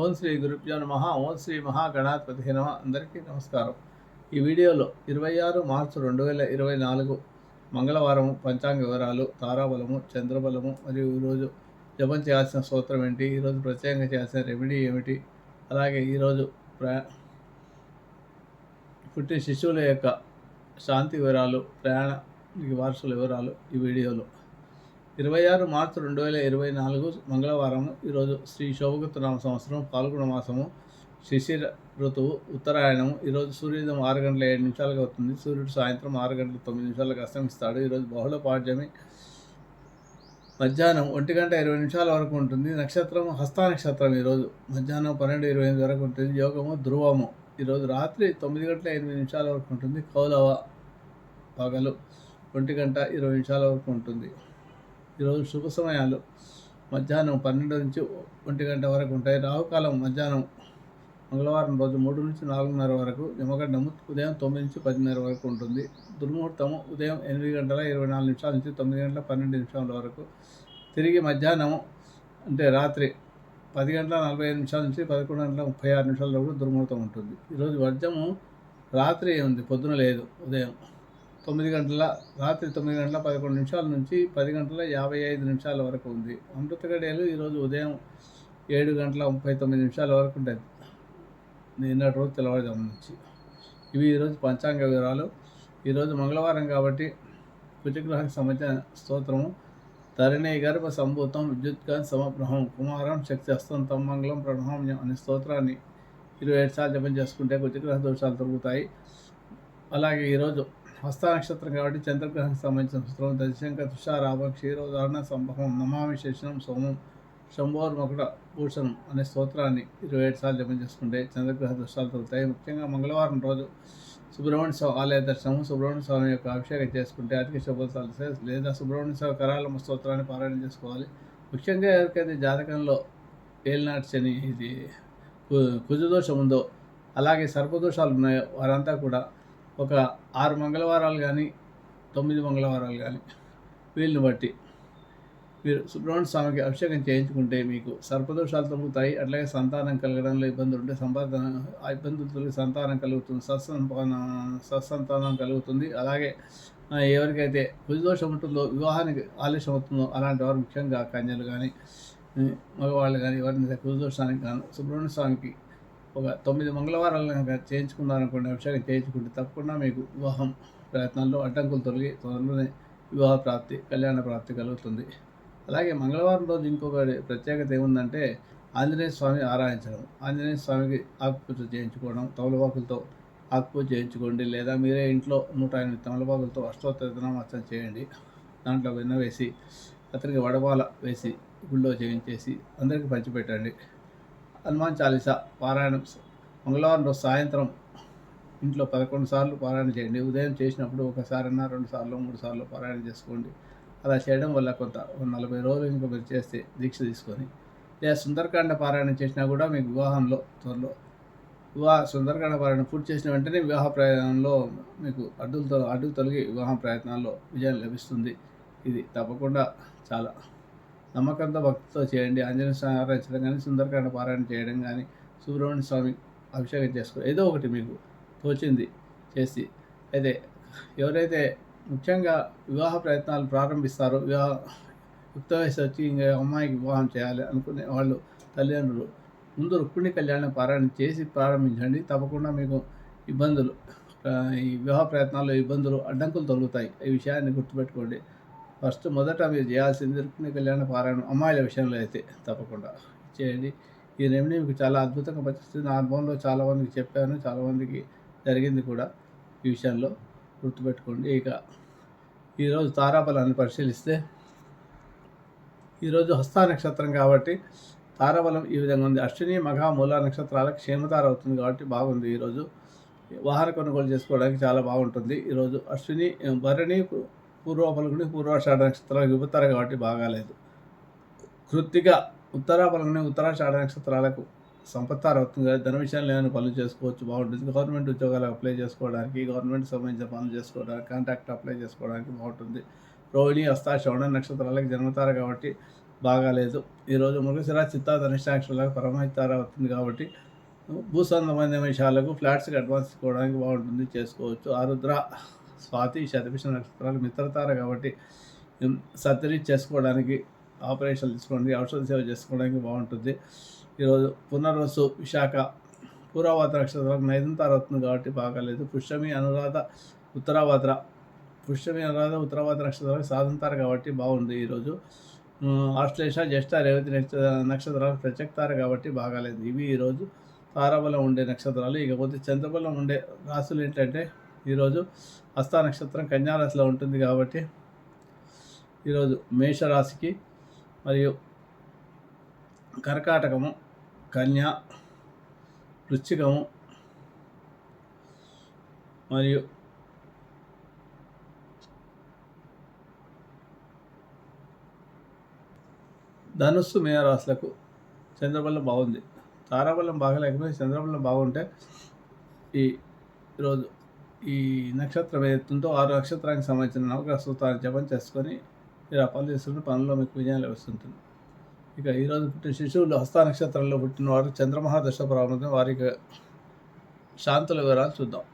ఓం శ్రీ గురుభ్యో నమ. ఓం శ్రీ మహాగణాధిపతి నమ. అందరికీ నమస్కారం. ఈ వీడియోలో ఇరవై ఆరు మార్చి రెండు వేల ఇరవై నాలుగు మంగళవారం పంచాంగ వివరాలు తారాబలము చంద్రబలము మరియు ఈరోజు జపం చేయాల్సిన స్తోత్రం ఏంటి? ఈరోజు ప్రత్యేకంగా చేయాల్సిన రెమెడీ ఏమిటి? అలాగే ఈరోజు ప్రయా పుట్టిన శిశువుల యొక్క శాంతి వివరాలు ప్రయాణ వారసుల వివరాలు ఈ వీడియోలో ఇరవై ఆరు మార్చి రెండు వేల ఇరవై నాలుగు మంగళవారం ఈరోజు శ్రీ శోభగుప్తనామ సంవత్సరం పాల్గొన మాసము. శిశిర ఋతువు ఉత్తరాయణము ఈరోజు సూర్యోదయం ఆరు గంటల ఏడు నిమిషాలుగా అవుతుంది. సూర్యుడు సాయంత్రం ఆరు గంటల తొమ్మిది నిమిషాలకు అస్తమిస్తాడు. ఈరోజు బహుళ పాడ్యమి. మధ్యాహ్నం ఒంటి గంట ఇరవై నిమిషాల వరకు ఉంటుంది. నక్షత్రం హస్త నక్షత్రం ఈరోజు. మధ్యాహ్నం పన్నెండు ఇరవై ఎనిమిది వరకు ఉంటుంది. యోగము ధ్రువము. ఈరోజు రాత్రి తొమ్మిది గంటల ఎనిమిది నిమిషాల వరకు ఉంటుంది. కౌలవ పగలు ఒంటి గంట ఇరవై నిమిషాల వరకు ఉంటుంది. ఈరోజు శుభ సమయాలు. మధ్యాహ్నం పన్నెండు నుంచి ఒంటి గంట వరకు ఉంటాయి. రాహుకాలం మధ్యాహ్నం మంగళవారం రోజు మూడు నుంచి నాలుగున్నర వరకు యమగండము ఉదయం తొమ్మిది నుంచి పదిన్నర వరకు ఉంటుంది. దుర్ముహూర్తము ఉదయం ఎనిమిది గంటల ఇరవై నాలుగు నిమిషాల నుంచి తొమ్మిది గంటల పన్నెండు నిమిషాల వరకు. తిరిగి మధ్యాహ్నం అంటే రాత్రి పది గంటల నలభై ఐదు నిమిషాల నుంచి పదకొండు గంటల ముప్పై ఆరు నిమిషాల వరకు దుర్ముహూర్తం ఉంటుంది. ఈరోజు వర్జము రాత్రి ఉంది పొద్దున లేదు ఉదయం. తొమ్మిది గంటల రాత్రి తొమ్మిది గంటల పదకొండు నిమిషాల నుంచి పది గంటల యాభై ఐదు నిమిషాల వరకు ఉంది. అమృత గడియలు ఈరోజు ఉదయం ఏడు గంటల ముప్పై తొమ్మిది నిమిషాల వరకు ఉంటుంది. నిన్నటి రోజు తెల్లవారుజాము నుంచి. ఇవి ఈరోజు పంచాంగ వివరాలు. ఈరోజు మంగళవారం కాబట్టి కుజగ్రహానికి సంబంధించిన స్తోత్రము. తరణి గర్భ సంభూతం విద్యుత్కాన్ సమప్రహం కుమారం శక్తి హస్తంతం మంగళం ప్రణహామ్యం అనే స్తోత్రాన్ని ఇరవై ఏడు సార్లు జపం చేసుకుంటే కుజగ్రహ దోషాలు తొలుగుతాయి. అలాగే ఈరోజు హస్త నక్షత్రం కాబట్టి చంద్రగ్రహానికి సంబంధించిన స్తోత్రం దశశంక తుషారాభ క్షీరోదాహరణ సంభవం నమామి శేషనం సోమం శంభోర్ మకుట భూషణం అనే స్తోత్రాన్ని ఇరవై ఏడు సార్లు జపం చేసుకుంటే చంద్రగ్రహ దృష్టాలు తొలుగుతాయి ముఖ్యంగా మంగళవారం రోజు సుబ్రహ్మణ్య స్వామి ఆలయ దర్శనము సుబ్రహ్మణ్య స్వామి యొక్క అభిషేకం చేసుకుంటే అధిక శుభాలు లేదా సుబ్రహ్మణ్య స్వామి కరాలమ్మ స్తోత్రాన్ని పారాయణ చేసుకోవాలి. ముఖ్యంగా ఎవరికైతే జాతకంలో ఏలినాటి శని ఇది కు- కుజదోషం ఉందో అలాగే సర్పదోషాలు ఉన్నాయో వారంతా కూడా ఒక ఆరు మంగళవారాలు కానీ తొమ్మిది మంగళవారాలు కానీ వీళ్ళని బట్టి మీరు సుబ్రహ్మణ్య స్వామికి అభిషేకం చేయించుకుంటే మీకు సర్పదోషాలు తగ్గుతాయి అట్లాగే సంతానం కలగడంలో ఇబ్బందులు ఉంటే సంపాదన ఆ ఇబ్బందులు తొలగి సంతానం కలుగుతుంది సత్సంతాన సత్సంతానం కలుగుతుంది. అలాగే ఎవరికైతే కుజదోషం ఉంటుందో వివాహానికి ఆలస్యం అవుతుందో అలాంటి వారు ముఖ్యంగా కన్యలు కానీ మగవాళ్ళు కానీ ఎవరిని కుజదోషానికి కానీ సుబ్రహ్మణ్య స్వామికి ఒక తొమ్మిది మంగళవారాలు కనుక చేయించుకున్నారనుకోండి అభిషేకం చేయించుకుంటే తప్పకుండా మీకు వివాహం ప్రయత్నాల్లో అడ్డంకులు తొలగి త్వరలోనే వివాహ ప్రాప్తి కళ్యాణ ప్రాప్తి కలుగుతుంది. అలాగే మంగళవారం రోజు ఇంకొక ప్రత్యేకత ఏముందంటే ఆంజనేయ స్వామి ఆరాధించడం. ఆంజనేయ స్వామికి ఆకుపూజ చేయించుకోవడం తమలపాకులతో ఆకుపూజ చేయించుకోండి. లేదా మీరే ఇంట్లో నూట ఎనిమిది తమలపాకులతో అష్టోత్తరనామార్చన చేయండి. దాంట్లో వెన్న వేసి అతనికి వడపాల వేసి గుళ్ళో చేయించేసి అందరికీ పంచిపెట్టండి. హనుమాన్ చాలీసా పారాయణం మంగళవారం రోజు సాయంత్రం ఇంట్లో పదకొండు సార్లు పారాయణ చేయండి. ఉదయం చేసినప్పుడు ఒకసారన్నా రెండు సార్లు మూడు సార్లు పారాయణ చేసుకోండి. అలా చేయడం వల్ల కొంత ఒక నలభై రోజులు ఇంకా మీరు చేస్తే దీక్ష తీసుకొని లేదా సుందరకాండ పారాయణం చేసినా కూడా మీకు వివాహంలో త్వరలో వివాహ సుందరకాండ పారాయణం పూర్తి చేసిన వెంటనే వివాహ ప్రయాణంలో మీకు అడ్డులతో అడ్డు తొలగి వివాహ ప్రయత్నాల్లో విజయం లభిస్తుంది. ఇది తప్పకుండా చాలా నమ్మకంతో భక్తితో చేయండి. ఆంజనేయ స్వామి ఆరాధించడం కానీ సుందరకాండ పారాయణ చేయడం కానీ సుబ్రహ్మణ్య స్వామి అభిషేకం చేసుకో ఏదో ఒకటి మీకు తోచింది చేసి. అయితే ఎవరైతే ముఖ్యంగా వివాహ ప్రయత్నాలు ప్రారంభిస్తారో వివాహ యుక్త వయసు వచ్చి ఇంకా అమ్మాయికి వివాహం చేయాలి అనుకునే వాళ్ళు తల్లిదండ్రులు ముందు రుక్మిణి కళ్యాణం పారాయణ చేసి ప్రారంభించండి. తప్పకుండా మీకు ఇబ్బందులు ఈ వివాహ ప్రయత్నాల్లో ఇబ్బందులు అడ్డంకులు తొలుగుతాయి. ఈ విషయాన్ని గుర్తుపెట్టుకోండి. ఫస్ట్ మొదట మీరు చేయాల్సింది రుక్మిణి కళ్యాణ పారాయణం అమ్మాయిల విషయంలో అయితే తప్పకుండా చేయండి. ఈ రెమెడీ మీకు చాలా అద్భుతంగా పనిచేస్తుంది. నా అనుభవంలో చాలామందికి చెప్పాను చాలామందికి జరిగింది కూడా ఈ విషయంలో. గుర్తుపెట్టుకోండి. ఇక ఈరోజు తారాబలాన్ని పరిశీలిస్తే ఈరోజు హస్త నక్షత్రం కాబట్టి తారాబలం ఈ విధంగా ఉంది. అశ్విని మఘ మూల నక్షత్రాలకు క్షేమతార అవుతుంది కాబట్టి బాగుంది ఈరోజు వాహన కొనుగోలు చేసుకోవడానికి చాలా బాగుంటుంది. ఈరోజు అశ్విని భరణి పూర్వ పలుకుని పూర్వాషాఢ నక్షత్రాలకు యువతార కాబట్టి బాగాలేదు కృత్తిక ఉత్తరా పలుకుని ఉత్తరాషాఢ నక్షత్రాలకు సంపత్తారు అవుతుంది కదా. ధన విషయంలో ఏమైనా పనులు చేసుకోవచ్చు బాగుంటుంది. గవర్నమెంట్ ఉద్యోగాలకు అప్లై చేసుకోవడానికి గవర్నమెంట్ సంబంధించిన పనులు చేసుకోవడానికి కాంట్రాక్ట్ అప్లై చేసుకోవడానికి బాగుంటుంది. రోహిణి హస్త శ్రవణ నక్షత్రాలకు జన్మతారు కాబట్టి బాగాలేదు ఈరోజు మృగశిర చిత్త ధనిష్టాక్షరాలకు పరమహితార అవుతుంది కాబట్టి భూ సంబంధమైన విషయాలకు ఫ్లాట్స్కి అడ్వాన్స్ ఇవ్వడానికి బాగుంటుంది. చేసుకోవచ్చు. ఆరుద్ర స్వాతి శతభిష నక్షత్రాలు మిత్రతార కాబట్టి ఉమ్, సర్జరీ చేసుకోవడానికి ఆపరేషన్లు తీసుకోండి ఔషధ సేవ చేసుకోవడానికి బాగుంటుంది. ఈరోజు పునర్వసు విశాఖ పూర్వభద్ర నక్షత్రాలకు నైదంతార అవుతుంది కాబట్టి బాగాలేదు. పుష్యమి అనురాధ ఉత్తరావాత్ర పుష్యమి అనురాధ ఉత్తరావాత నక్షత్రాలకు సాధంతారు కాబట్టి బాగుంది ఈరోజు. ఆశ్లేష జ్యేష్ఠ రేవతి నక్షత్రాలు ప్రత్యక్తార కాబట్టి బాగాలేదు. ఇవి ఈరోజు తారాబలం ఉండే నక్షత్రాలు. ఇకపోతే చంద్రబలం ఉండే రాశులు ఏంటంటే ఈరోజు హస్త నక్షత్రం కన్యారాశిలో ఉంటుంది కాబట్టి ఈరోజు మేషరాశికి మరియు కర్కాటకము కన్యా వృశ్చికము మరియు ధనుస్సు మీనరాశులకు చంద్రబలం బాగుంది. తారాబలం బాగలేకపోతే చంద్రబలం బాగుంటే ఈ రోజు ఈ నక్షత్రం ఏదైతుందో ఆరు నక్షత్రానికి సంబంధించిన నవగ్రహ సూత్రాన్ని జపం చేసుకొని మీరు ఆ పనులు చేసుకుంటే పనుల్లో మీకు విజయం లభిస్తుంటుంది. ఇక ఈరోజు పుట్టిన శిశువులు హస్త నక్షత్రంలో పుట్టిన వారు చంద్రమహాదశ ప్రారంభం వారికి శాంతుల వివరాలు చూద్దాం.